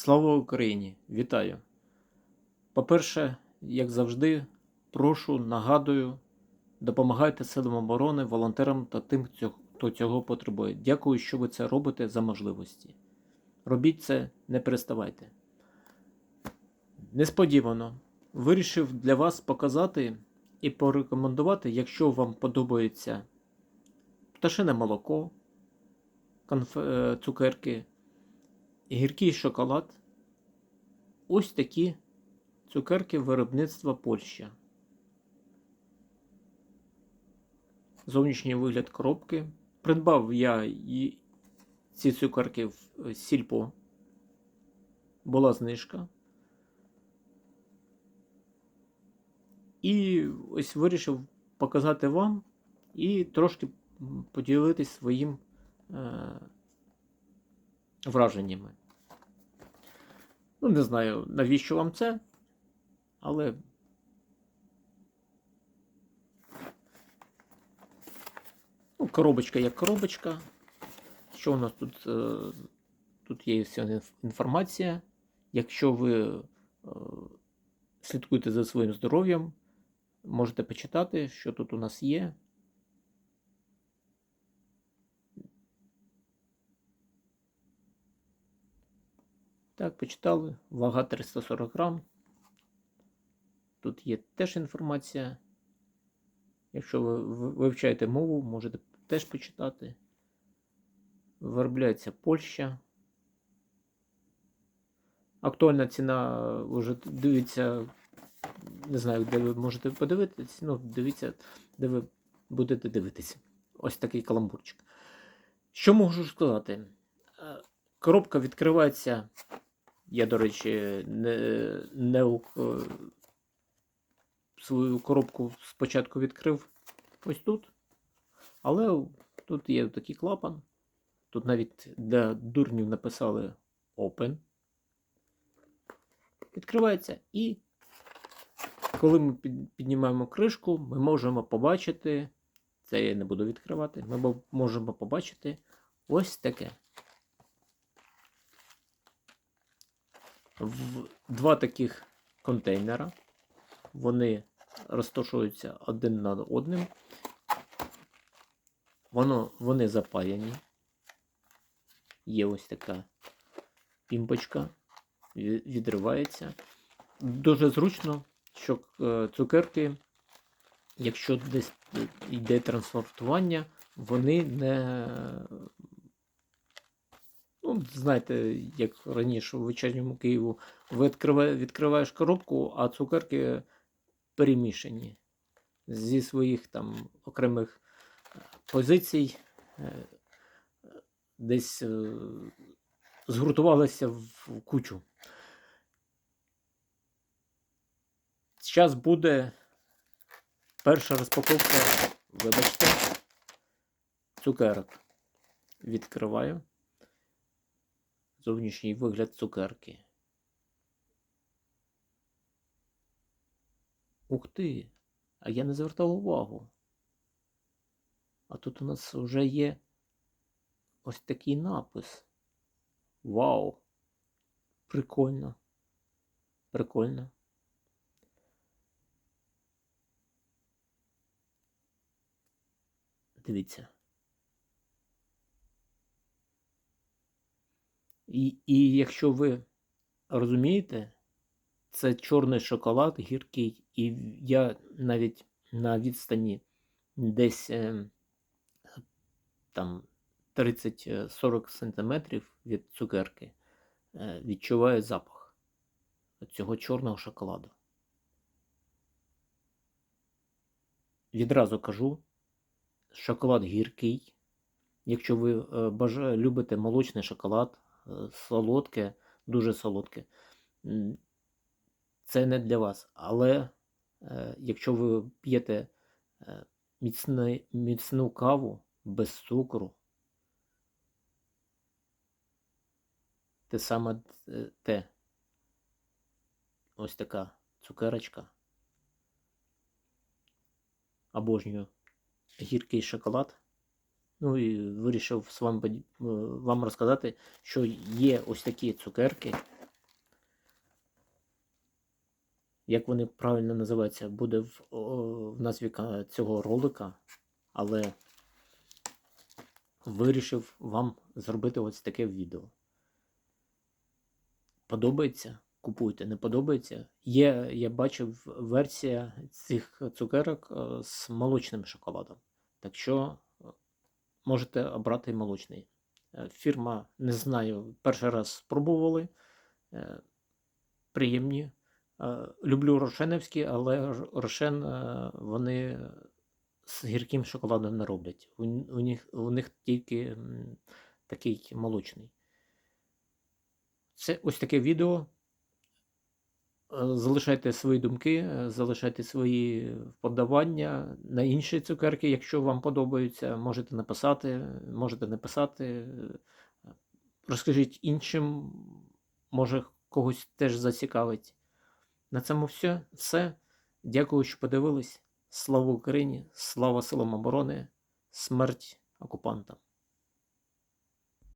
Слава Україні! Вітаю! По-перше, як завжди, прошу, нагадую, допомагайте силам оборони, волонтерам та тим, хто цього потребує. Дякую, що ви це робите за можливості. Робіть це, не переставайте. Несподівано вирішив для вас показати і порекомендувати, якщо вам подобається пташине молоко, конф... е, цукерки, гіркий шоколад. Ось такі цукерки виробництва Польща. Зовнішній вигляд коробки. Придбав я ці цукерки в е, сільпо. Була знижка. І ось вирішив показати вам і трошки поділитись своїм е, враженнями. Ну, не знаю, навіщо вам це, але. Ну, коробочка як коробочка. Що у нас тут? Е, Тут є вся інформація. Якщо ви е, слідкуєте за своїм здоров'ям, можете почитати, що тут у нас є. Так, почитали. Вага 340 грам. Тут є теж інформація. Якщо ви ви- вивчаєте мову, можете теж почитати. Виробляється Польща. Актуальна ціна вже дивіться. Не знаю, де ви можете подивитись. Ну, дивіться, де ви будете дивитися. Ось такий каламбурчик. Що можу сказати? Е, Коробка відкривається. Я, до речі, не, не е, свою коробку спочатку відкрив ось тут. Але тут є такий клапан. Тут навіть для дурнів написали Open. Відкривається і коли ми піднімаємо кришку, ми можемо побачити. Це я не буду відкривати. Ми можемо побачити ось таке. В два таких контейнера. Вони розташуються один над одним. Воно, вони запаяні. Є ось така пімпочка, відривається. Дуже зручно, що е, цукерки, якщо десь йде транспортування, вони не. Ну, знаєте, як раніше у вечірньому Києву, відкриває- відкриваєш коробку, а цукерки перемішані зі своїх там окремих е, позицій, е, десь е, згуртувалися в кучу. Зараз буде перша розпаковка, вибачте, цукерок. Відкриваю. Зовнішній вигляд цукерки. Ух ти! А я не звертав увагу. А тут у нас вже є ось такий напис. Вау! Прикольно. Прикольно. Дивіться. І, і якщо ви розумієте, це чорний шоколад гіркий, і я навіть на відстані десь е, там 30-40 сантиметрів від цукерки е, відчуваю запах цього чорного шоколаду. Відразу кажу, шоколад гіркий. Якщо ви е, бажа, любите молочний шоколад, солодке, дуже солодке, це не для вас. Але е, якщо ви п'єте е, міцне, міцну каву без цукру, те саме е, те. Ось така цукерочка. Обожнюю гіркий шоколад. Ну і вирішив з вами, е, вам розказати, що є ось такі цукерки як вони правильно називаються, буде в, в назві цього ролика, але вирішив вам зробити ось таке відео. Подобається? Купуйте, не подобається. Є, я бачив версія цих цукерок е, з молочним шоколадом. Так що е, можете обрати молочний. Е, Фірма, не знаю, перший раз спробували. Е, Приємні. Е, Люблю рошенівські, але рошен вони з гірким шоколадом не роблять. У, них, у них тільки такий молочний. Це ось таке відео. Залишайте свої думки, е, залишайте свої вподобання на інші цукерки, якщо вам подобаються. Можете написати, можете не писати. Е, Розкажіть іншим, може когось теж зацікавить. На цьому все. все. Дякую, що подивились. Слава Україні! Слава силам оборони! Смерть окупантам!